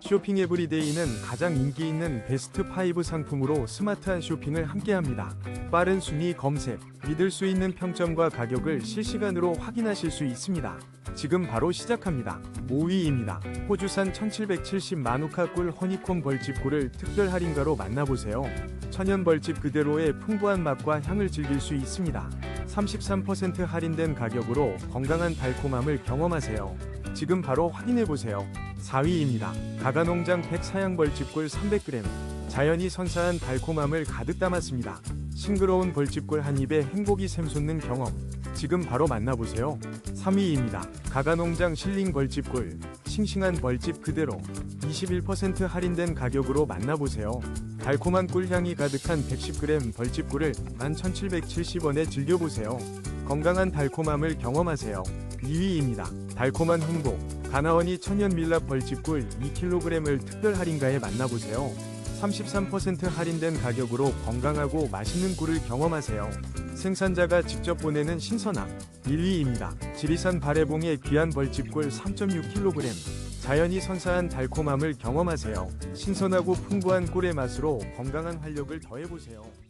쇼핑 에브리데이는 가장 인기 있는 베스트 5 상품으로 스마트한 쇼핑을 함께합니다. 빠른 순위 검색, 믿을 수 있는 평점과 가격을 실시간으로 확인하실 수 있습니다. 지금 바로 시작합니다. 5위입니다. 호주산 1770 마누카 꿀 허니콤 벌집꿀을 특별 할인가로 만나보세요. 천연 벌집 그대로의 풍부한 맛과 향을 즐길 수 있습니다. 33% 할인된 가격으로 건강한 달콤함을 경험하세요. 지금 바로 확인해보세요. 4위입니다. 가가농장 100 사양 벌집꿀 300g. 자연이 선사한 달콤함을 가득 담았습니다. 싱그러운 벌집꿀 한 입에 행복이 샘솟는 경험. 지금 바로 만나보세요. 3위입니다. 가가농장 실링 벌집 꿀. 싱싱한 벌집 그대로. 21% 할인된 가격으로 만나보세요. 달콤한 꿀향이 가득한 110g 벌집 꿀을 11,770원에 즐겨보세요. 건강한 달콤함을 경험하세요. 2위입니다. 달콤한 행복. 가나원이 천연 밀랍 벌집 꿀 2kg을 특별 할인가에 만나보세요. 33% 할인된 가격으로 건강하고 맛있는 꿀을 경험하세요. 생산자가 직접 보내는 신선함 1위입니다. 지리산 발해봉의 귀한 벌집꿀 3.6kg 자연이 선사한 달콤함을 경험하세요. 신선하고 풍부한 꿀의 맛으로 건강한 활력을 더해보세요.